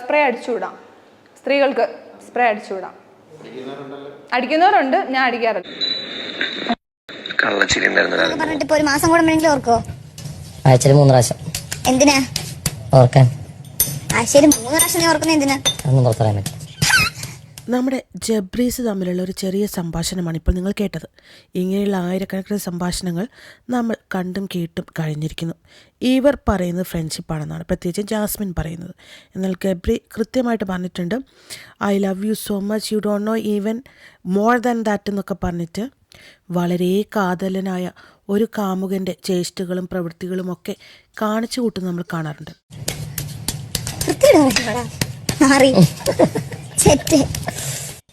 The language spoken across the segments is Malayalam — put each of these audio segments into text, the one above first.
സ്പ്രേ അടിച്ചുവിടാം സ്ത്രീകൾക്ക് സ്പ്രേ അടിച്ചുവിടാം അടിക്കുന്നവരുണ്ട് ഞാൻ അടിക്കാറുണ്ട് കള്ളച്ചിരി പറഞ്ഞിട്ട് ഇപ്പൊ ഒരു മാസം കൂടുമ്പോഴെങ്കിലും ഓർക്കോ? ആഴ്ചയിൽ മൂന്ന് പ്രാവശ്യം. എന്തിനാ? ഓർക്കാൻ. ആഴ്ചയിൽ മൂന്ന് പ്രാവശ്യം ഓർക്കുന്നത് എന്തിനാ? അതൊന്നും പുറത്തറിയാൻ പറ്റും നമ്മുടെ ജബ്രീസ് തമ്മിലുള്ള ഒരു ചെറിയ സംഭാഷണമാണ് ഇപ്പോൾ നിങ്ങൾ കേട്ടത്. ഇങ്ങനെയുള്ള ആയിരക്കണക്കിന് സംഭാഷണങ്ങൾ നമ്മൾ കണ്ടും കേട്ടും കഴിഞ്ഞിരിക്കുന്നു. ഇവർ പറയുന്നത് ഫ്രണ്ട്ഷിപ്പാണെന്നാണ്. പ്രത്യേകിച്ച് ജാസ്മിൻ പറയുന്നത്. എന്നാൽ ഗബ്രി കൃത്യമായിട്ട് പറഞ്ഞിട്ടുണ്ട് I love you so much. You don't know even more than that എന്നൊക്കെ പറഞ്ഞിട്ട് വളരെ കാതലനായ ഒരു കാമുകന്റെ ചേഷ്ടകളും പ്രവൃത്തികളും ഒക്കെ കാണിച്ചു കൂട്ടുന്നത് നമ്മൾ കാണാറുണ്ട്. വൃത്തിയുടെ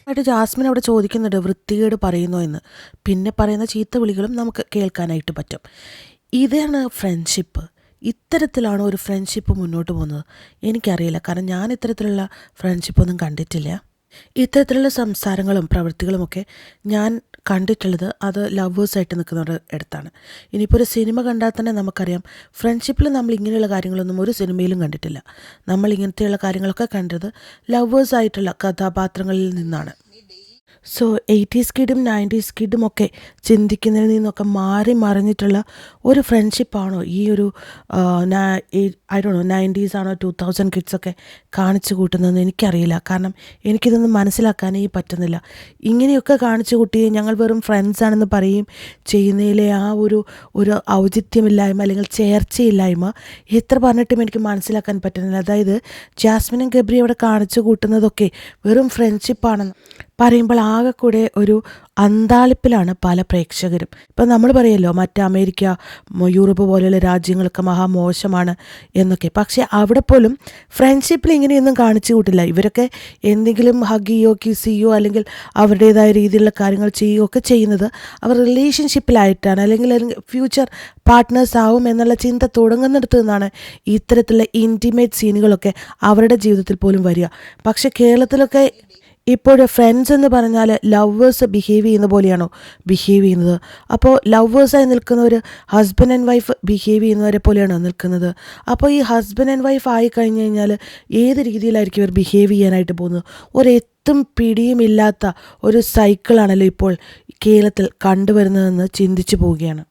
ആയിട്ട് ജാസ്മിൻ അവിടെ ചോദിക്കുന്നുണ്ട് വൃത്തികേട് പറയുന്നു എന്ന്. പിന്നെ പറയുന്ന ചീത്ത വിളികളും നമുക്ക് കേൾക്കാനായിട്ട് പറ്റും. ഇതാണ് ഫ്രണ്ട്ഷിപ്പ് ഇത്തരത്തിലാണ് ഒരു ഫ്രണ്ട്ഷിപ്പ് മുന്നോട്ട് പോകുന്നത്. എനിക്കറിയില്ല. കാരണം ഞാൻ ഇത്തരത്തിലുള്ള ഫ്രണ്ട്ഷിപ്പൊന്നും കണ്ടിട്ടില്ല. ഇത്തരത്തിലുള്ള സംസാരങ്ങളും പ്രവൃത്തികളുമൊക്കെ ഞാൻ കണ്ടിട്ടുള്ളത് അത് ലവേഴ്സായിട്ട് നിൽക്കുന്നവരുടെ അടുത്താണ്. ഇനിയിപ്പോൾ ഒരു സിനിമ കണ്ടാൽ തന്നെ നമുക്കറിയാം ഫ്രണ്ട്ഷിപ്പിൽ നമ്മൾ ഇങ്ങനെയുള്ള കാര്യങ്ങളൊന്നും ഒരു സിനിമയിലും കണ്ടിട്ടില്ല. നമ്മൾ ഇങ്ങനത്തെയുള്ള കാര്യങ്ങളൊക്കെ കണ്ടത് ലവേഴ്സായിട്ടുള്ള കഥാപാത്രങ്ങളിൽ നിന്നാണ്. സോ എയ്റ്റീസ് കിഡും നയന്റീസ് കിഡും ഒക്കെ ചിന്തിക്കുന്നതിൽ നിന്നൊക്കെ മാറി മറിഞ്ഞിട്ടുള്ള ഒരു ഫ്രണ്ട്ഷിപ്പാണോ ഈ ഒരു ഐ നയന്റീസ് ആണോ ടു തൗസൻഡ് കിഡ്സൊക്കെ കാണിച്ചു കൂട്ടുന്നതെന്ന് എനിക്കറിയില്ല. കാരണം എനിക്കിതൊന്നും മനസ്സിലാക്കാനേ പറ്റുന്നില്ല. ഇങ്ങനെയൊക്കെ കാണിച്ചു കൂട്ടി ഞങ്ങൾ വെറും ഫ്രണ്ട്സ് ആണെന്ന് പറയും ചെയ്യുന്നതിലെ ആ ഒരു ഒരു ഔചിത്യമില്ലായ്മ അല്ലെങ്കിൽ ചേർച്ചയില്ലായ്മ എത്ര പറഞ്ഞിട്ടും എനിക്ക് മനസ്സിലാക്കാൻ പറ്റുന്നില്ല. അതായത് ജാസ്മിനും ഗബ്രി അവിടെ കാണിച്ചു കൂട്ടുന്നതൊക്കെ വെറും ഫ്രണ്ട്ഷിപ്പാണെന്ന് പറയുമ്പോൾ ആകെ കൂടെ ഒരു അന്താളിപ്പിലാണ് പല പ്രേക്ഷകരും. ഇപ്പം നമ്മൾ പറയുമല്ലോ മറ്റ് അമേരിക്ക യൂറോപ്പ് പോലെയുള്ള രാജ്യങ്ങളൊക്കെ മഹാമോശമാണ് എന്നൊക്കെ. പക്ഷേ അവിടെ പോലും ഫ്രണ്ട്ഷിപ്പിൽ ഇങ്ങനെയൊന്നും കാണിച്ചു കൂട്ടില്ല. ഇവരൊക്കെ എന്തെങ്കിലും ഹഗ് ചെയ്യോ കിസ് ചെയ്യോ അല്ലെങ്കിൽ അവരുടേതായ രീതിയിലുള്ള കാര്യങ്ങൾ ചെയ്യുകയോ ഒക്കെ ചെയ്യുന്നത് അവർ റിലേഷൻഷിപ്പിലായിട്ടാണ് അല്ലെങ്കിൽ ഫ്യൂച്ചർ പാർട്ട്നേഴ്സ് ആവും എന്നുള്ള ചിന്ത തുടങ്ങുന്നിടത്ത് നിന്നാണ് ഇത്തരത്തിലുള്ള ഇന്റിമേറ്റ് സീനുകളൊക്കെ അവരുടെ ജീവിതത്തിൽ പോലും വരിക. പക്ഷേ കേരളത്തിലൊക്കെ ഇപ്പോൾ ഫ്രണ്ട്സ് എന്ന് പറഞ്ഞാൽ ലവേഴ്സ് ബിഹേവ് ചെയ്യുന്ന പോലെയാണോ? ബിഹേവ് ചെയ്യുന്നത്. അപ്പോൾ ലവേഴ്സായി നിൽക്കുന്നവർ ഹസ്ബൻഡ് ആൻഡ് വൈഫ് ബിഹേവ് ചെയ്യുന്നവരെ പോലെയാണോ നിൽക്കുന്നത്? അപ്പോൾ ഈ ഹസ്ബൻഡ് ആൻഡ് വൈഫ് ആയി കഴിഞ്ഞ് കഴിഞ്ഞാൽ ഏത് രീതിയിലായിരിക്കും ഇവർ ബിഹേവ് ചെയ്യാനായിട്ട് പോകുന്നത്? ഒരെത്തും പിടിയും ഇല്ലാത്ത ഒരു സൈക്കിളാണല്ലോ ഇപ്പോൾ കേരളത്തിൽ കണ്ടുവരുന്നതെന്ന് ചിന്തിച്ചു പോവുകയാണ്.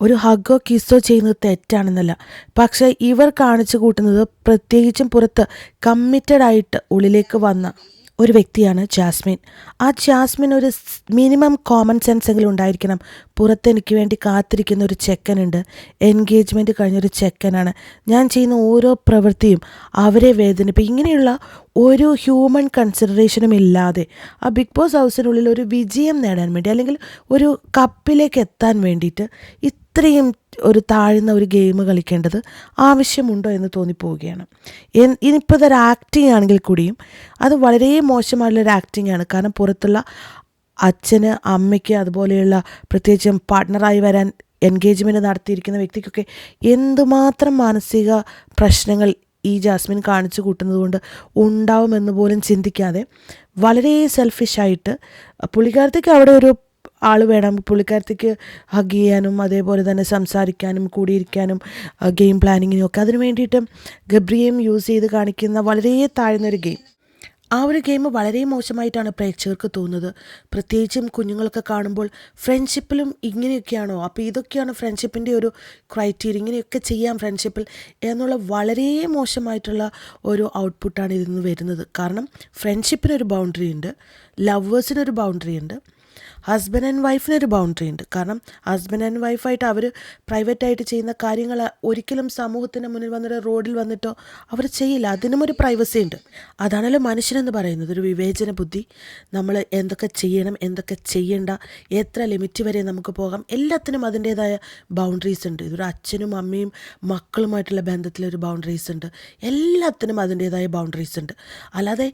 ഒരു ഹഗോ കിസ്സോ ചെയ്യുന്നത് തെറ്റാണെന്നല്ല. പക്ഷേ ഇവർ കാണിച്ചു കൂട്ടുന്നത് പ്രത്യേകിച്ചും പുറത്ത് കമ്മിറ്റഡായിട്ട് ഉള്ളിലേക്ക് വന്ന ഒരു വ്യക്തിയാണ് ജാസ്മിൻ. ആ ജാസ്മിൻ ഒരു മിനിമം കോമൺ സെൻസ് എങ്കിലും ഉണ്ടായിരിക്കണം. പുറത്ത് എനിക്ക് വേണ്ടി കാത്തിരിക്കുന്ന ഒരു ചെക്കനുണ്ട്. എൻഗേജ്മെന്റ് കഴിഞ്ഞൊരു ചെക്കനാണ്. ഞാൻ ചെയ്യുന്ന ഓരോ പ്രവൃത്തിയും അവരെ വേദനിപ്പിക്കും ഇങ്ങനെയുള്ള ഒരു ഹ്യൂമൻ കൺസിഡറേഷനും ഇല്ലാതെ ആ ബിഗ് ബോസ് ഹൗസിനുള്ളിൽ ഒരു വിജയം നേടാൻ വേണ്ടി അല്ലെങ്കിൽ ഒരു കപ്പിലേക്ക് എത്താൻ വേണ്ടിയിട്ട് ഇത്രയും ഒരു താഴ്ന്ന ഒരു ഗെയിം കളിക്കേണ്ടത് ആവശ്യമുണ്ടോ എന്ന് തോന്നിപ്പോവുകയാണ്. ഇനിയിപ്പോൾ ഇതൊരു ആക്ടിങ് ആണെങ്കിൽ കൂടിയും അത് വളരെ മോശമായിട്ടുള്ളൊരു ആക്ടിങ് ആണ്. കാരണം പുറത്തുള്ള അച്ഛന് അമ്മയ്ക്ക് അതുപോലെയുള്ള പ്രത്യേകിച്ചും പാർട്ട്ണറായി വരാൻ എൻഗേജ്മെന്റ് നടത്തിയിരിക്കുന്ന വ്യക്തിക്കൊക്കെ എന്തുമാത്രം മാനസിക പ്രശ്നങ്ങൾ ഈ ജാസ്മിൻ കാണിച്ചു കൂട്ടുന്നതുകൊണ്ട് ഉണ്ടാവുമെന്ന് പോലും ചിന്തിക്കാതെ വളരെ സെൽഫിഷായിട്ട് പുള്ളിക്കാരത്തേക്ക് അവിടെ ഒരു ആൾ വേണം. പുള്ളിക്കാരത്തേക്ക് ഹഗ് ചെയ്യാനും അതേപോലെ തന്നെ സംസാരിക്കാനും കൂടിയിരിക്കാനും ഗെയിം പ്ലാനിങ്ങിനും ഒക്കെ. അതിനു വേണ്ടിയിട്ട് ഗബ്രിയേയും യൂസ് ചെയ്ത് കാണിക്കുന്ന വളരെ താഴ്ന്നൊരു ഗെയിം ആ ഒരു ഗെയിം വളരെ മോശമായിട്ടാണ് പ്രേക്ഷകർക്ക് തോന്നുന്നത്. പ്രത്യേകിച്ചും കുഞ്ഞുങ്ങളൊക്കെ കാണുമ്പോൾ ഫ്രണ്ട്ഷിപ്പിലും ഇങ്ങനെയൊക്കെയാണോ? അപ്പോൾ ഇതൊക്കെയാണ് ഫ്രണ്ട്ഷിപ്പിന്റെ ഒരു ക്രൈറ്റീരിയ ഇങ്ങനെയൊക്കെ ചെയ്യാം ഫ്രണ്ട്ഷിപ്പിൽ എന്നുള്ള വളരെ മോശമായിട്ടുള്ള ഒരു ഔട്ട്പുട്ടാണ് ഇതിൽ നിന്ന് വരുന്നത്. കാരണം ഫ്രണ്ട്ഷിപ്പിനൊരു ബൗണ്ടറി ഉണ്ട്. ലവേഴ്സിനൊരു ബൗണ്ടറി ഉണ്ട്. ഹസ്ബൻഡ് ആൻഡ് വൈഫിനൊരു ബൗണ്ടറി ഉണ്ട്. കാരണം ഹസ്ബൻഡ് ആൻഡ് വൈഫായിട്ട് അവർ പ്രൈവറ്റായിട്ട് ചെയ്യുന്ന കാര്യങ്ങൾ ഒരിക്കലും സമൂഹത്തിന് മുന്നിൽ വന്നിട്ട് റോഡിൽ വന്നിട്ടോ അവർ ചെയ്യില്ല. അതിനും ഒരു പ്രൈവസി ഉണ്ട്. അതാണല്ലോ മനുഷ്യനെന്ന് പറയുന്നത്. ഒരു വിവേചന ബുദ്ധി. നമ്മൾ എന്തൊക്കെ ചെയ്യണം എന്തൊക്കെ ചെയ്യണ്ട എത്ര ലിമിറ്റ് വരെ നമുക്ക് പോകാം. എല്ലാത്തിനും അതിന്റേതായ ബൗണ്ടറീസ് ഉണ്ട്. ഇതൊരു അച്ഛനും അമ്മയും മക്കളുമായിട്ടുള്ള ബന്ധത്തിലൊരു ബൗണ്ടറീസ് ഉണ്ട്. എല്ലാത്തിനും അതിന്റേതായ ബൗണ്ടറീസ് ഉണ്ട്. അല്ലാതെ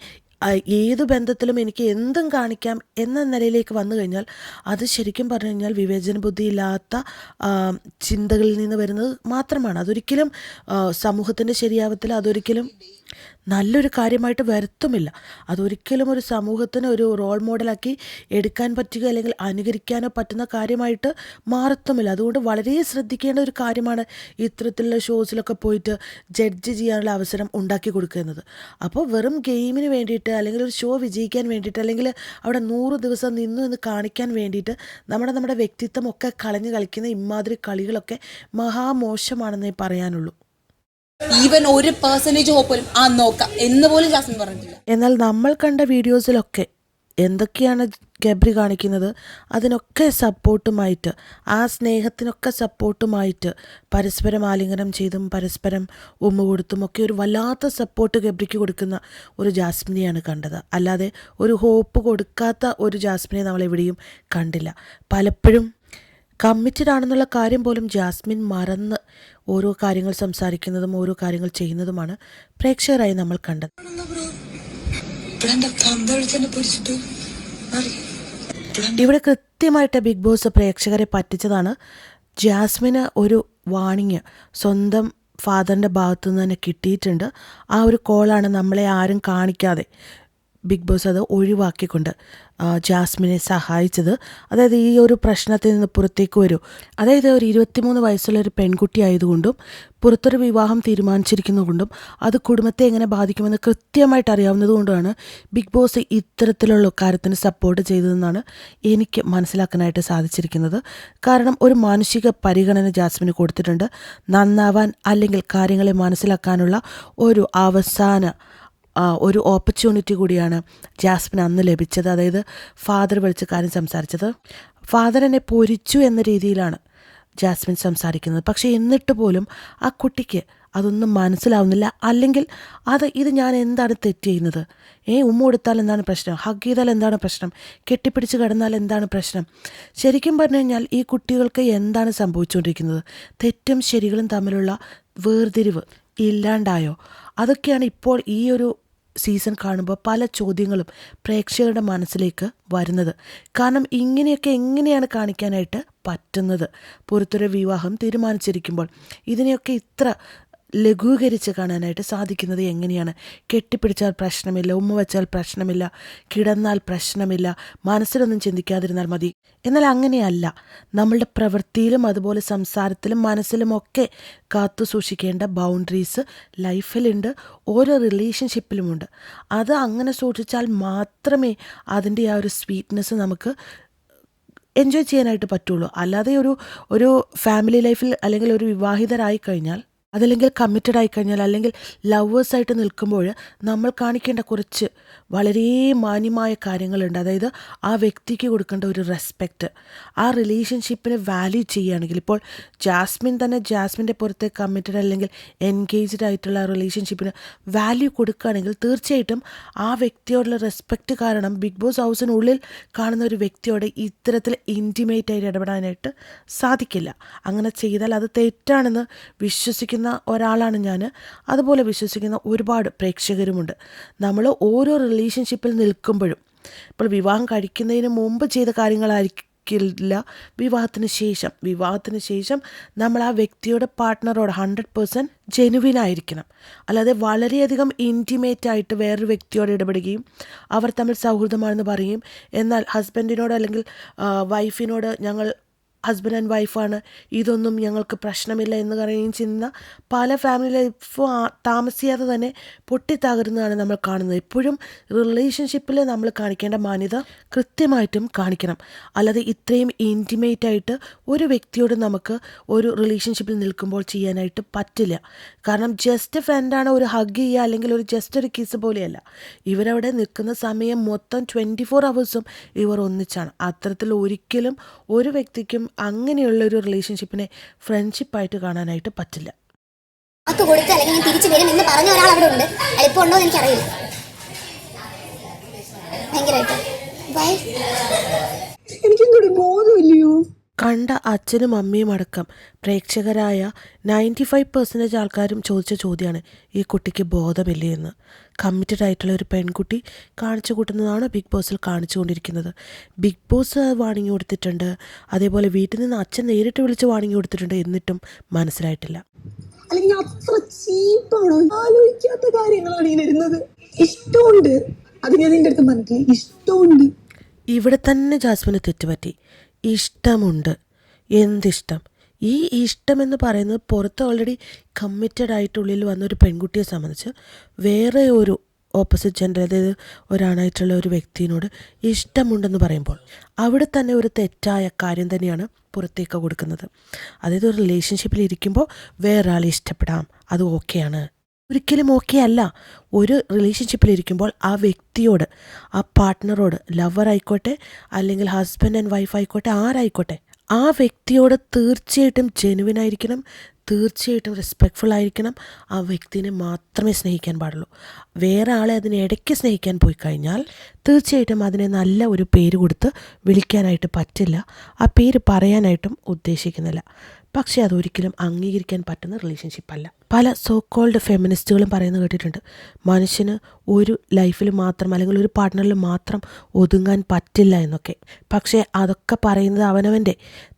ഏത് ബന്ധത്തിലും എനിക്ക് എന്തും കാണിക്കാം എന്ന നിലയിലേക്ക് വന്നു കഴിഞ്ഞാൽ അത് ശരിക്കും പറഞ്ഞു കഴിഞ്ഞാൽ വിവേചന ബുദ്ധിയില്ലാത്ത ഇല്ലാത്ത ചിന്തകളിൽ നിന്ന് വരുന്നത് മാത്രമാണ്. അതൊരിക്കലും സമൂഹത്തിന്റെ ശരിയാവത്തിൽ അതൊരിക്കലും നല്ലൊരു കാര്യമായിട്ട് വരുത്തുമില്ല. അതൊരിക്കലും ഒരു സമൂഹത്തിന് ഒരു റോൾ മോഡലാക്കി എടുക്കാൻ പറ്റുക അല്ലെങ്കിൽ അനുകരിക്കാനോ പറ്റുന്ന കാര്യമായിട്ട് മാറത്തുമില്ല. അതുകൊണ്ട് വളരെ ശ്രദ്ധിക്കേണ്ട ഒരു കാര്യമാണ് ഇത്തരത്തിലുള്ള ഷോസിലൊക്കെ പോയിട്ട് ജഡ്ജ് ചെയ്യാനുള്ള അവസരം ഉണ്ടാക്കി കൊടുക്കുന്നത്. അപ്പോൾ വെറും ഗെയിമിന് വേണ്ടിയിട്ട് അല്ലെങ്കിൽ ഒരു ഷോ വിജയിക്കാൻ വേണ്ടിയിട്ട് അല്ലെങ്കിൽ അവിടെ നൂറ് ദിവസം നിന്നു എന്ന് കാണിക്കാൻ വേണ്ടിയിട്ട് നമ്മുടെ നമ്മുടെ വ്യക്തിത്വമൊക്കെ കളഞ്ഞ് കളിക്കുന്ന ഇമാതിരി കളികളൊക്കെ മഹാമോശമാണെന്നേ പറയാനുള്ളൂ. ഈവൻ ഒരു പെർസെന്റേജ് പോലും. ആ നോക്കാം. എന്ന് പോലും ജാസ്മിൻ പറഞ്ഞിട്ടില്ല. എന്നാൽ നമ്മൾ കണ്ട വീഡിയോസിലൊക്കെ എന്തൊക്കെയാണ് ഗബ്രി കാണിക്കുന്നത്? അതിനൊക്കെ സപ്പോർട്ടുമായിട്ട് ആ സ്നേഹത്തിനൊക്കെ സപ്പോർട്ടുമായിട്ട് പരസ്പരം ആലിംഗനം ചെയ്തും പരസ്പരം ഉമ്മ കൊടുത്തും ഒക്കെ ഒരു വല്ലാത്ത സപ്പോർട്ട് ഗബ്രിക്ക് കൊടുക്കുന്ന ഒരു ജാസ്മിനെയാണ് കണ്ടത്. അല്ലാതെ ഒരു ഹോപ്പ് കൊടുക്കാത്ത ഒരു ജാസ്മിനെ നമ്മൾ എവിടെയും കണ്ടില്ല. പലപ്പോഴും കമ്മിറ്റഡ് ആണെന്നുള്ള കാര്യം പോലും ജാസ്മിൻ മറന്ന് ഓരോ കാര്യങ്ങൾ സംസാരിക്കുന്നതും ഓരോ കാര്യങ്ങൾ ചെയ്യുന്നതുമാണ് പ്രേക്ഷകരായി നമ്മൾ കണ്ടത്. ഇവിടെ കൃത്യമായിട്ട് ബിഗ് ബോസ് പ്രേക്ഷകരെ പറ്റിച്ചതാണ് ജാസ്മിന് ഒരു വാണിങ് സ്വന്തം ഫാദറിന്റെ ഭാഗത്തു നിന്ന് തന്നെ കിട്ടിയിട്ടുണ്ട്. ആ ഒരു കോളാണ് നമ്മളെ ആരും കാണിക്കാതെ ബിഗ് ബോസ് അത് ഒഴിവാക്കിക്കൊണ്ട് ജാസ്മിനെ സഹായിച്ചത്. അതായത് ഈ ഒരു പ്രശ്നത്തിൽ നിന്ന് പുറത്തേക്ക് വരൂ. അതായത് ഒരു ഇരുപത്തിമൂന്ന് വയസ്സുള്ള ഒരു പെൺകുട്ടി ആയതുകൊണ്ടും പുറത്തൊരു വിവാഹം തീരുമാനിച്ചിരിക്കുന്നതുകൊണ്ടും അത് കുടുംബത്തെ എങ്ങനെ ബാധിക്കുമെന്ന് കൃത്യമായിട്ട് അറിയാവുന്നതുകൊണ്ടാണ് ബിഗ് ബോസ് ഇത്തരത്തിലുള്ള കാര്യത്തിന് സപ്പോർട്ട് ചെയ്തതെന്നാണ് എനിക്ക് മനസ്സിലാക്കാനായിട്ട് സാധിച്ചിരിക്കുന്നത്. കാരണം ഒരു മാനുഷിക പരിഗണന ജാസ്മിന് കൊടുത്തിട്ടുണ്ട്. നന്നാവാൻ അല്ലെങ്കിൽ കാര്യങ്ങളെ മനസ്സിലാക്കാനുള്ള ഒരു അവസാന ഒരു ഓപ്പർച്യൂണിറ്റി കൂടിയാണ് ജാസ്മിൻ അന്ന് ലഭിച്ചത്. അതായത് ഫാദർ വിളിച്ച കാര്യം സംസാരിച്ചത്. ഫാദർ എന്നെ പൊരിച്ചു എന്ന രീതിയിലാണ് ജാസ്മിൻ സംസാരിക്കുന്നത്. പക്ഷേ എന്നിട്ട് പോലും ആ കുട്ടിക്ക് അതൊന്നും മനസ്സിലാവുന്നില്ല. അല്ലെങ്കിൽ അത് ഇത് ഞാൻ എന്താണ് തെറ്റ് ചെയ്യുന്നത്? ഏ ഉമ്മ കൊടുത്താൽ എന്താണ് പ്രശ്നം? ഹഗ് ചെയ്താൽ എന്താണ് പ്രശ്നം? കെട്ടിപ്പിടിച്ച് കിടന്നാൽ എന്താണ് പ്രശ്നം? ശരിക്കും പറഞ്ഞു കഴിഞ്ഞാൽ ഈ കുട്ടികൾക്ക് എന്താണ് സംഭവിച്ചുകൊണ്ടിരിക്കുന്നത്? തെറ്റും ശരികളും തമ്മിലുള്ള വേർതിരിവ് ഇല്ലാണ്ടായോ? അതൊക്കെയാണ് ഇപ്പോൾ ഈ ഒരു സീസൺ കാണുമ്പോൾ പല ചോദ്യങ്ങളും പ്രേക്ഷകരുടെ മനസ്സിലേക്ക് വരുന്നത്. കാരണം ഇങ്ങനെയൊക്കെ എങ്ങനെയാണ് കാണിക്കാനായിട്ട് പറ്റുന്നത്? പുറത്തൊരു വിവാഹം തീരുമാനിച്ചിരിക്കുമ്പോൾ ഇതിനെയൊക്കെ ഇത്ര ലഘൂകരിച്ച് കാണാനായിട്ട് സാധിക്കുന്നത് എങ്ങനെയാണ്? കെട്ടിപ്പിടിച്ചാൽ പ്രശ്നമില്ല ഉമ്മ വെച്ചാൽ പ്രശ്നമില്ല കിടന്നാൽ പ്രശ്നമില്ല മനസ്സിലൊന്നും ചിന്തിക്കാതിരുന്നാൽ മതി. എന്നാൽ അങ്ങനെയല്ല. നമ്മളുടെ പ്രവൃത്തിയിലും അതുപോലെ സംസാരത്തിലും മനസ്സിലുമൊക്കെ കാത്തു സൂക്ഷിക്കേണ്ട ബൗണ്ടറീസ് ലൈഫിലുണ്ട് ഓരോ റിലേഷൻഷിപ്പിലുമുണ്ട്. അത് അങ്ങനെ സൂക്ഷിച്ചാൽ മാത്രമേ അതിന്റെ ആ ഒരു സ്വീറ്റ്നെസ് നമുക്ക് എൻജോയ് ചെയ്യാനായിട്ട് പറ്റുള്ളൂ. അല്ലാതെ ഒരു ഒരു ഫാമിലി ലൈഫിൽ അല്ലെങ്കിൽ ഒരു വിവാഹിതരായി കഴിഞ്ഞാൽ അതല്ലെങ്കിൽ കമ്മിറ്റഡ് ആയിക്കഴിഞ്ഞാൽ അല്ലെങ്കിൽ ലവേഴ്സായിട്ട് നിൽക്കുമ്പോൾ നമ്മൾ കാണിക്കേണ്ട കുറച്ച് വളരെ മാന്യമായ കാര്യങ്ങളുണ്ട്. അതായത് ആ വ്യക്തിക്ക് കൊടുക്കേണ്ട ഒരു റെസ്പെക്റ്റ് ആ റിലേഷൻഷിപ്പിനെ വാല്യൂ ചെയ്യുകയാണെങ്കിൽ ഇപ്പോൾ ജാസ്മിൻ തന്നെ ജാസ്മിന്റെ പുറത്തെ കമ്മിറ്റഡ് അല്ലെങ്കിൽ എൻഗേജ്ഡ് ആയിട്ടുള്ള റിലേഷൻഷിപ്പിന് വാല്യൂ കൊടുക്കുകയാണെങ്കിൽ തീർച്ചയായിട്ടും ആ വ്യക്തിയോടുള്ള റെസ്പെക്റ്റ് കാരണം ബിഗ് ബോസ് ഹൗസിനുള്ളിൽ കാണുന്ന ഒരു വ്യക്തിയോട് ഇത്തരത്തിൽ ഇന്റിമേറ്റ് ആയിട്ട് ഇടപെടാനായിട്ട് സാധിക്കില്ല. അങ്ങനെ ചെയ്താൽ അത് തെറ്റാണെന്ന് വിശ്വസിക്കുന്ന ഒരാളാണ് ഞാൻ അതുപോലെ വിശ്വസിക്കുന്ന ഒരുപാട് പ്രേക്ഷകരുമുണ്ട്. നമ്മൾ ഓരോ റിലേഷൻഷിപ്പിൽ നിൽക്കുമ്പോഴും. ഇപ്പോൾ വിവാഹം കഴിക്കുന്നതിന് മുമ്പ് ചെയ്ത കാര്യങ്ങളായിരിക്കില്ല വിവാഹത്തിന് ശേഷം. വിവാഹത്തിന് ശേഷം നമ്മൾ ആ വ്യക്തിയുടെ പാർട്ട്ണറോട് ഹൺഡ്രഡ് പേഴ്സന്റ് ജെനുവിൻ ആയിരിക്കണം. അല്ലാതെ വളരെയധികം ഇന്റിമേറ്റ് ആയിട്ട് വേറൊരു വ്യക്തിയോട് ഇടപെടുകയും അവർ തമ്മിൽ സൗഹൃദമാണെന്ന് പറയും എന്നാൽ ഹസ്ബൻഡിനോട് അല്ലെങ്കിൽ വൈഫിനോട് ഞങ്ങൾ ഹസ്ബൻഡ് ആൻഡ് വൈഫാണ് ഇതൊന്നും ഞങ്ങൾക്ക് പ്രശ്നമില്ല എന്ന് പറയുകയും ചെയ്യുന്ന പല ഫാമിലി ലൈഫും താമസിയാതെ തന്നെ പൊട്ടിത്തകരുന്നതാണ് നമ്മൾ കാണുന്നത്. എപ്പോഴും റിലേഷൻഷിപ്പിൽ നമ്മൾ കാണിക്കേണ്ട മാന്യത കൃത്യമായിട്ടും കാണിക്കണം. അല്ലാതെ ഇത്രയും ഇന്റിമേറ്റ് ആയിട്ട് ഒരു വ്യക്തിയോട് നമുക്ക് ഒരു റിലേഷൻഷിപ്പിൽ നിൽക്കുമ്പോൾ ചെയ്യാനായിട്ട് പറ്റില്ല. കാരണം ജസ്റ്റ് ഫ്രണ്ടാണ് ഒരു ഹഗ് ചെയ്യുക അല്ലെങ്കിൽ ഒരു ജസ്റ്റ് ഒരു കിസ് പോലെയല്ല. ഇവരവിടെ നിൽക്കുന്ന സമയം മൊത്തം ട്വന്റി ഫോർ അവേഴ്സും ഇവർ ഒന്നിച്ചാണ്. അത്തരത്തിൽ ഒരിക്കലും ഒരു വ്യക്തിക്കും അങ്ങനെയുള്ള ഒരു റിലേഷൻഷിപ്പിനെ ഫ്രണ്ട്ഷിപ്പായിട്ട് കാണാനായിട്ട് പറ്റില്ല. കൊടുത്ത് അല്ലെങ്കിൽ തിരിച്ചു വരും എന്ന് പറഞ്ഞ ഒരാൾ അവിടെ ഉണ്ട്. എന്ന് എനിക്കറിയില്ല. ഭയങ്കരമായിട്ട്. ബൈ കണ്ട അച്ഛനും അമ്മയും അടക്കം. പ്രേക്ഷകരായ നയന്റി ഫൈവ് പെർസെന്റേജ് ആൾക്കാരും ചോദിച്ച ചോദ്യമാണ് ഈ കുട്ടിക്ക് ബോധമില്ലേ എന്ന്? കമ്മിറ്റഡ് ആയിട്ടുള്ള ഒരു പെൺകുട്ടി കാണിച്ചു കൂട്ടുന്നതാണ് ബിഗ് ബോസിൽ കാണിച്ചു കൊണ്ടിരിക്കുന്നത്. ബിഗ് ബോസ് വാണിംഗ് കൊടുത്തിട്ടുണ്ട്. അതേപോലെ വീട്ടിൽ നിന്ന് അച്ഛൻ നേരിട്ട് വിളിച്ച് വാണിംഗ് കൊടുത്തിട്ടുണ്ട് എന്നിട്ടും മനസ്സിലായിട്ടില്ല. അല്ലെങ്കിൽ അത്ര ചീപ്പാണോ? ആലോചിക്കാത്ത കാര്യങ്ങളാണ് ഈ വരുന്നത് ഇഷ്ടമുണ്ട്. അത് ഞാൻ നിന്റെ അടുത്ത് പറഞ്ഞിട്ടില്ല ഇഷ്ടമുണ്ട്. ഇവിടെ തന്നെ ജാസ്മിന് തെറ്റുപറ്റി. ഇഷ്ടമുണ്ട്. എന്തിഷ്ടം? ഈ ഇഷ്ടം എന്ന് പറയുന്നത് പുറത്ത് ഓൾറെഡി കമ്മിറ്റഡ് ആയിട്ടുള്ളിൽ വന്ന ഒരു പെൺകുട്ടിയെ സംബന്ധിച്ച് വേറെ ഒരു ഓപ്പോസിറ്റ് ജെൻഡർ അതായത് ഒരാണായിട്ടുള്ള ഒരു വ്യക്തിയോട് ഇഷ്ടമുണ്ടെന്ന് പറയുമ്പോൾ അവിടെ തന്നെ ഒരു തെറ്റായ കാര്യം തന്നെയാണ് പുറത്തേക്ക് കൊടുക്കുന്നത്. അതായത് ഒരു റിലേഷൻഷിപ്പിൽ ഇരിക്കുമ്പോൾ വേറെ ആളെ ഇഷ്ടപ്പെടാം. അത് ഓക്കെയാണ് ഒരിക്കലും ഓക്കെ അല്ല. ഒരു റിലേഷൻഷിപ്പിലിരിക്കുമ്പോൾ ആ വ്യക്തിയോട് ആ പാർട്ട്ണറോട് ലവർ ആയിക്കോട്ടെ അല്ലെങ്കിൽ ഹസ്ബൻഡ് ആൻഡ് വൈഫ് ആയിക്കോട്ടെ ആരായിക്കോട്ടെ ആ വ്യക്തിയോട് തീർച്ചയായിട്ടും ജെനുവിൻ ആയിരിക്കണം തീർച്ചയായിട്ടും റെസ്പെക്ട്ഫുൾ ആയിരിക്കണം ആ വ്യക്തിനെ മാത്രമേ സ്നേഹിക്കാൻ പാടുള്ളൂ. വേറെ ആളെ അതിനെ ഇടയ്ക്ക് സ്നേഹിക്കാൻ പോയി കഴിഞ്ഞാൽ തീർച്ചയായിട്ടും അതിനെ നല്ല ഒരു പേര് കൊടുത്ത് വിളിക്കാനായിട്ട് പറ്റില്ല. ആ പേര് പറയാനായിട്ടും ഉദ്ദേശിക്കുന്നില്ല. പക്ഷേ അതൊരിക്കലും അംഗീകരിക്കാൻ പറ്റുന്ന റിലേഷൻഷിപ്പല്ല പല സോ കോൾഡ് ഫെമിനിസ്റ്റുകളും പറയുന്നത് കേട്ടിട്ടുണ്ട്. മനുഷ്യന് ഒരു ലൈഫിൽ മാത്രം അല്ലെങ്കിൽ ഒരു പാർട്ട്ണറിൽ മാത്രം ഒതുങ്ങാൻ പറ്റില്ല എന്നൊക്കെ. പക്ഷേ അതൊക്കെ പറയുന്നത് അവനവന്റെ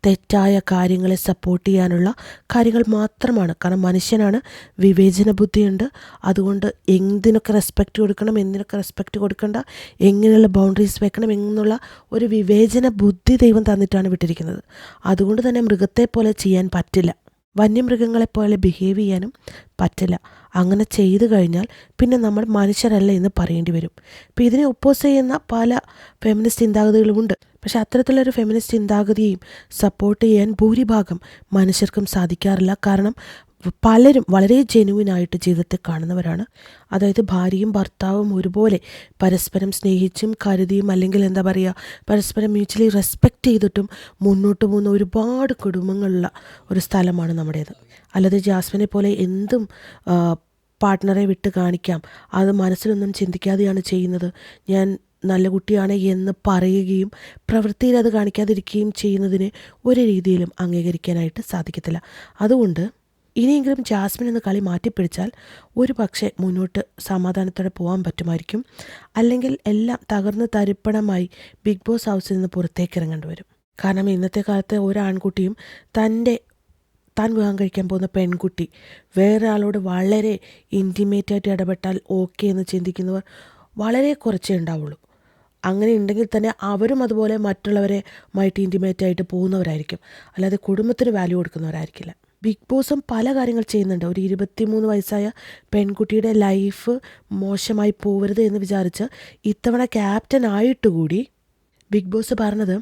തെറ്റായ കാര്യങ്ങളെ സപ്പോർട്ട് ചെയ്യാനുള്ള കാര്യങ്ങൾ മാത്രമാണ്. കാരണം മനുഷ്യനാണ് വിവേചന ബുദ്ധിയുണ്ട്. അതുകൊണ്ട് എന്തിനൊക്കെ റെസ്പെക്റ്റ് കൊടുക്കണം എന്തിനൊക്കെ റെസ്പെക്റ്റ് കൊടുക്കണ്ട എങ്ങനെയുള്ള ബൗണ്ടറീസ് വെക്കണം എന്നുള്ള ഒരു വിവേചന ബുദ്ധി ദൈവം തന്നിട്ടാണ് വിട്ടിരിക്കുന്നത്. അതുകൊണ്ട് തന്നെ മൃഗത്തെ പോലെ ചെയ്യാൻ പറ്റില്ല. വന്യമൃഗങ്ങളെപ്പോലെ ബിഹേവ് ചെയ്യാനും പറ്റില്ല. അങ്ങനെ ചെയ്തു കഴിഞ്ഞാൽ പിന്നെ നമ്മൾ മനുഷ്യരല്ല എന്ന് പറയേണ്ടി വരും. ഇപ്പം ഇതിനെ ഒപ്പോസ് ചെയ്യുന്ന പല ഫെമിനിസ്റ്റ് ചിന്താഗതികളുമുണ്ട് പക്ഷേ അത്തരത്തിലൊരു ഫെമിനിസ്റ്റ് ചിന്താഗതിയെയും സപ്പോർട്ട് ചെയ്യാൻ ഭൂരിഭാഗം മനുഷ്യർക്കും സാധിക്കാറില്ല. കാരണം പലരും വളരെ ജെനുവിനായിട്ട് ജീവിതത്തെ കാണുന്നവരാണ്. അതായത് ഭാര്യയും ഭർത്താവും ഒരുപോലെ പരസ്പരം സ്നേഹിച്ചും കരുതിയും അല്ലെങ്കിൽ എന്താ പറയുക പരസ്പരം മ്യൂച്വലി റെസ്പെക്റ്റ് ചെയ്തിട്ടും മുന്നോട്ട് പോകുന്ന ഒരുപാട് കുടുംബങ്ങളുള്ള ഒരു സ്ഥലമാണ് നമ്മുടേത്. അല്ലാതെ ജാസ്മിനെ പോലെ എന്തും പാർട്ട്ണറെ വിട്ട് കാണിക്കാം. അത് മനസ്സിലൊന്നും ചിന്തിക്കാതെയാണ് ചെയ്യുന്നത്. ഞാൻ നല്ല കുട്ടിയാണ് എന്ന് പറയുകയും പ്രവൃത്തിയിൽ അത് കാണിക്കാതിരിക്കുകയും ചെയ്യുന്നതിന് ഒരു രീതിയിലും അംഗീകരിക്കാനായിട്ട് സാധിക്കത്തില്ല. അതുകൊണ്ട് ഇനിയെങ്കിലും ജാസ്മിൻ എന്ന കളി മാറ്റിപ്പിടിച്ചാൽ ഒരു പക്ഷേ മുന്നോട്ട് സമാധാനത്തോടെ പോകാൻ പറ്റുമായിരിക്കും. അല്ലെങ്കിൽ എല്ലാം തകർന്ന് തരിപ്പണമായി ബിഗ് ബോസ് ഹൗസിൽ നിന്ന് പുറത്തേക്ക് ഇറങ്ങേണ്ടി വരും. കാരണം ഇന്നത്തെ കാലത്ത് ഒരാൺകുട്ടിയും തന്റെ താൻ വിവാഹം കഴിക്കാൻ പോകുന്ന പെൺകുട്ടി വേറെ ആളോട് വളരെ ഇന്റിമേറ്റായിട്ട് ഇടപെട്ടാൽ ഓക്കെ എന്ന് ചിന്തിക്കുന്നവർ വളരെ കുറച്ചേ ഉണ്ടാവുള്ളൂ. അങ്ങനെ ഉണ്ടെങ്കിൽ തന്നെ അവരും അതുപോലെ മറ്റുള്ളവരെ മൈറ്റ് ഇന്റിമേറ്റ് ആയിട്ട് പോകുന്നവരായിരിക്കും. അല്ലാതെ കുടുംബത്തിന് വാല്യൂ കൊടുക്കുന്നവരായിരിക്കില്ല. ബിഗ് ബോസും പല കാര്യങ്ങൾ ചെയ്യുന്നുണ്ട്. ഒരു ഇരുപത്തിമൂന്ന് വയസ്സായ പെൺകുട്ടിയുടെ ലൈഫ് മോശമായി പോവരുത് എന്ന് വിചാരിച്ച് ഇത്തവണ ക്യാപ്റ്റൻ ആയിട്ട് കൂടി ബിഗ് ബോസ് പറഞ്ഞത്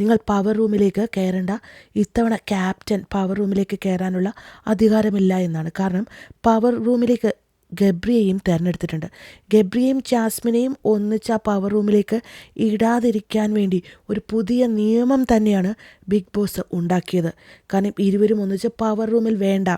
നിങ്ങൾ പവർ റൂമിലേക്ക് കയറേണ്ട. ഇത്തവണ ക്യാപ്റ്റൻ പവർ റൂമിലേക്ക് കയറാനുള്ള അധികാരമില്ല എന്നാണ്. കാരണം പവർ റൂമിലേക്ക് ഗബ്രിയെയും തിരഞ്ഞെടുത്തിട്ടുണ്ട്. ഗബ്രിയെയും ജാസ്മിനെയും ഒന്നിച്ച് ആ പവർ റൂമിലേക്ക് ഇടാതിരിക്കാൻ വേണ്ടി ഒരു പുതിയ നിയമം തന്നെയാണ് ബിഗ് ബോസ് ഉണ്ടാക്കിയത്. കാരണം ഇരുവരും ഒന്നിച്ച് പവർ റൂമിൽ വേണ്ട.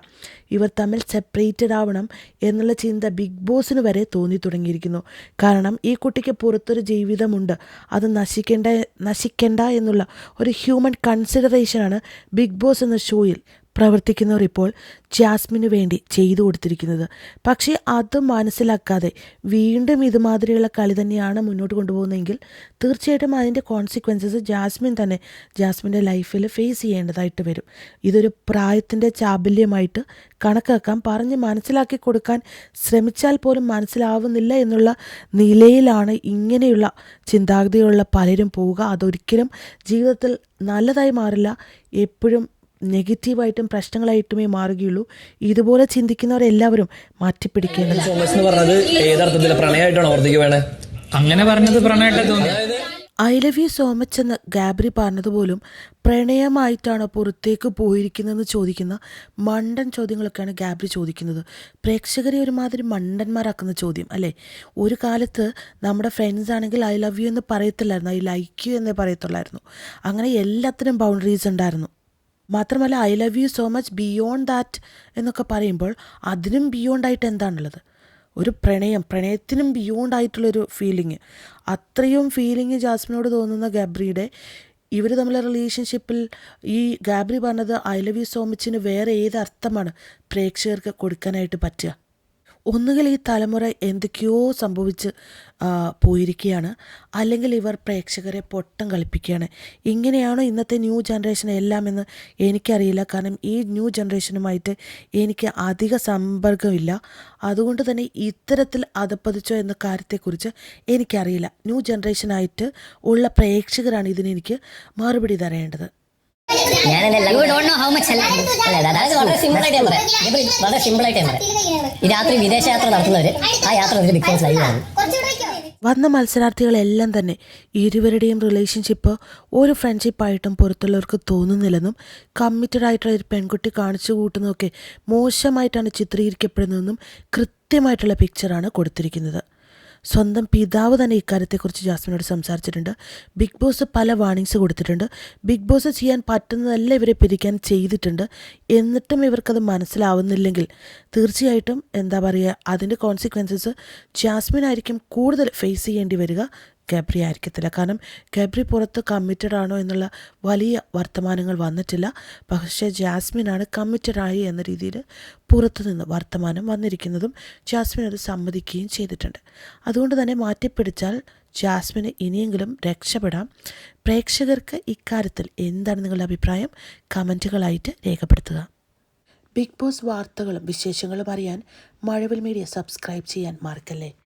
ഇവർ തമ്മിൽ സെപ്പറേറ്റഡ് ആവണം എന്നുള്ള ചിന്ത ബിഗ് ബോസിന് വരെ തോന്നി തുടങ്ങിയിരിക്കുന്നു. കാരണം ഈ കുട്ടിക്ക് പുറത്തൊരു ജീവിതമുണ്ട്. അത് നശിക്കേണ്ട നശിക്കേണ്ട എന്നുള്ള ഒരു ഹ്യൂമൻ കൺസിഡറേഷനാണ് ബിഗ് ബോസ് എന്ന ഷോയിൽ പ്രവർത്തിക്കുന്നവർ ഇപ്പോൾ ജാസ്മിന് വേണ്ടി ചെയ്തു കൊടുത്തിരിക്കുന്നത്. പക്ഷേ അത് മനസ്സിലാക്കാതെ വീണ്ടും ഇതുമാതിരിയുള്ള കളി തന്നെയാണ് മുന്നോട്ട് കൊണ്ടുപോകുന്നതെങ്കിൽ തീർച്ചയായിട്ടും അതിന്റെ കോൺസിക്വൻസസ് ജാസ്മിൻ തന്നെ ജാസ്മിന്റെ ലൈഫിൽ ഫേസ് ചെയ്യേണ്ടതായിട്ട് വരും. ഇതൊരു പ്രായത്തിന്റെ ചാബല്യമായിട്ട് കണക്കാക്കാൻ പറഞ്ഞ് മനസ്സിലാക്കി കൊടുക്കാൻ ശ്രമിച്ചാൽ പോലും മനസ്സിലാവുന്നില്ല എന്നുള്ള നിലയിലാണ് ഇങ്ങനെയുള്ള ചിന്താഗതിയുള്ള പലരും പോവുക. അതൊരിക്കലും ജീവിതത്തിൽ നല്ലതായി മാറില്ല. എപ്പോഴും നെഗറ്റീവായിട്ടും പ്രശ്നങ്ങളായിട്ടുമേ മാറുകയുള്ളൂ. ഇതുപോലെ ചിന്തിക്കുന്നവരെല്ലാവരും മാറ്റിപ്പിടിക്കേണ്ടതാണ് സോമസ് എന്ന് പറഞ്ഞത് ഏതർത്ഥത്തിൽ പ്രണയമായിട്ടാണ് ഓർത്തേക്ക് വേണേ അങ്ങനെ പറഞ്ഞത് പ്രണയമായിട്ട് തോന്നി I love you so much എന്ന് ഗാബ്രി പറഞ്ഞതുപോലും പ്രണയമായിട്ടാണോ പുറത്തേക്ക് പോയിരിക്കുന്നതെന്ന് ചോദിക്കുന്ന മണ്ടൻ ചോദ്യങ്ങളൊക്കെയാണ് ഗാബ്രി ചോദിക്കുന്നത്. പ്രേക്ഷകരെ ഒരുമാതിരി മണ്ടന്മാരാക്കുന്ന ചോദ്യം അല്ലേ? ഒരു കാലത്ത് നമ്മുടെ ഫ്രണ്ട്സ് ആണെങ്കിൽ ഐ ലവ് യു എന്ന് പറയത്തില്ലായിരുന്നു. ഐ ലൈക്ക് യു എന്നേ പറയത്തുള്ളായിരുന്നു. അങ്ങനെ എല്ലാത്തിനും ബൗണ്ടറീസ് ഉണ്ടായിരുന്നു. മാത്രമല്ല I love you so much beyond that എന്നൊക്കെ പറയുമ്പോൾ അതിനും ബിയോണ്ടായിട്ട് എന്താണുള്ളത്? ഒരു പ്രണയം പ്രണയത്തിനും ബിയോണ്ടായിട്ടുള്ളൊരു ഫീലിങ് അത്രയും ഫീലിംഗ് ജാസ്മിനോട് തോന്നുന്ന ഗാബ്രിയുടെ ഇവർ തമ്മിലെ റിലേഷൻഷിപ്പിൽ ഈ ഗാബ്രി പറഞ്ഞത് ഐ ലവ് യു സോ മച്ചിന് വേറെ ഏത് അർത്ഥമാണ് പ്രേക്ഷകർക്ക് കൊടുക്കാനായിട്ട് പറ്റുക. ഒന്നുകിൽ ഈ തലമുറ എന്തൊക്കെയോ സംഭവിച്ച് പോയിരിക്കുകയാണ്. അല്ലെങ്കിൽ ഇവർ പ്രേക്ഷകരെ പൊട്ടം കളിപ്പിക്കുകയാണ്. ഇങ്ങനെയാണോ ഇന്നത്തെ ന്യൂ ജനറേഷൻ എല്ലാം എന്ന് എനിക്കറിയില്ല. കാരണം ഈ ന്യൂ ജനറേഷനുമായിട്ട് എനിക്ക് അധിക സമ്പർക്കമില്ല. അതുകൊണ്ട് തന്നെ ഇത്തരത്തിൽ അതപ്പതിച്ചോ എന്ന കാര്യത്തെക്കുറിച്ച് എനിക്കറിയില്ല. ന്യൂ ജനറേഷനായിട്ട് ഉള്ള പ്രേക്ഷകരാണ് ഇതിനെനിക്ക് മറുപടി തരേണ്ടത്. ഞാൻ you don't know how much അതായത് വളരെ സിമ്പിൾ ആയിട്ട് പറയാം. ഈ രാത്രി നടത്തുന്നവര് ആ യാത്ര ഒരു ബിഗ് ബോസ് ലൈവ് ആണ്. വന്ന മത്സരാർത്ഥികളെല്ലാം തന്നെ ഇരുവരുടെയും റിലേഷൻഷിപ്പ് ഒരു ഫ്രണ്ട്ഷിപ്പായിട്ടും പുറത്തുള്ളവർക്ക് തോന്നുന്നില്ലെന്നും കമ്മിറ്റഡ് ആയിട്ടുള്ള ഒരു പെൺകുട്ടി കാണിച്ചു കൂട്ടുന്നതൊക്കെ മോശമായിട്ടാണ് ചിത്രീകരിക്കപ്പെടുന്നതെന്നും കൃത്യമായിട്ടുള്ള പിക്ചറാണ് കൊടുത്തിരിക്കുന്നത്. സ്വന്തം പിതാവ് തന്നെ ഇക്കാര്യത്തെക്കുറിച്ച് ജാസ്മിനോട് സംസാരിച്ചിട്ടുണ്ട്. ബിഗ് ബോസ് പല വാണിങ്സ് കൊടുത്തിട്ടുണ്ട്. ബിഗ് ബോസ് ചെയ്യാൻ പറ്റുന്നതല്ല ഇവരെ പിരിക്കാൻ ചെയ്തിട്ടുണ്ട്. എന്നിട്ടും ഇവർക്കത് മനസ്സിലാവുന്നില്ലെങ്കിൽ തീർച്ചയായിട്ടും എന്താ പറയുക അതിന്റെ കോൺസിക്വൻസസ് ജാസ്മിൻ ആയിരിക്കും കൂടുതൽ ഫേസ് ചെയ്യേണ്ടി വരിക. ഗബ്രി ആയിരിക്കത്തില്ല. കാരണം ഗബ്രി പുറത്ത് കമ്മിറ്റഡ് ആണോ എന്നുള്ള വലിയ വർത്തമാനങ്ങൾ വന്നിട്ടില്ല. പക്ഷേ ജാസ്മിനാണ് കമ്മിറ്റഡ് ആയി എന്ന രീതിയിൽ പുറത്തു നിന്ന് വർത്തമാനം വന്നിരിക്കുന്നതും ജാസ്മിൻ അത് സമ്മതിക്കുകയും ചെയ്തിട്ടുണ്ട്. അതുകൊണ്ട് തന്നെ മാറ്റിപ്പിടിച്ചാൽ ജാസ്മിന് ഇനിയെങ്കിലും രക്ഷപ്പെടാം. പ്രേക്ഷകർക്ക് ഇക്കാര്യത്തിൽ എന്താണ് നിങ്ങളുടെ അഭിപ്രായം? കമന്റുകളായിട്ട് രേഖപ്പെടുത്തുക. ബിഗ് ബോസ് വാർത്തകളും വിശേഷങ്ങളും അറിയാൻ മഴവിൽ മീഡിയ സബ്സ്ക്രൈബ് ചെയ്യാൻ മറക്കല്ലേ?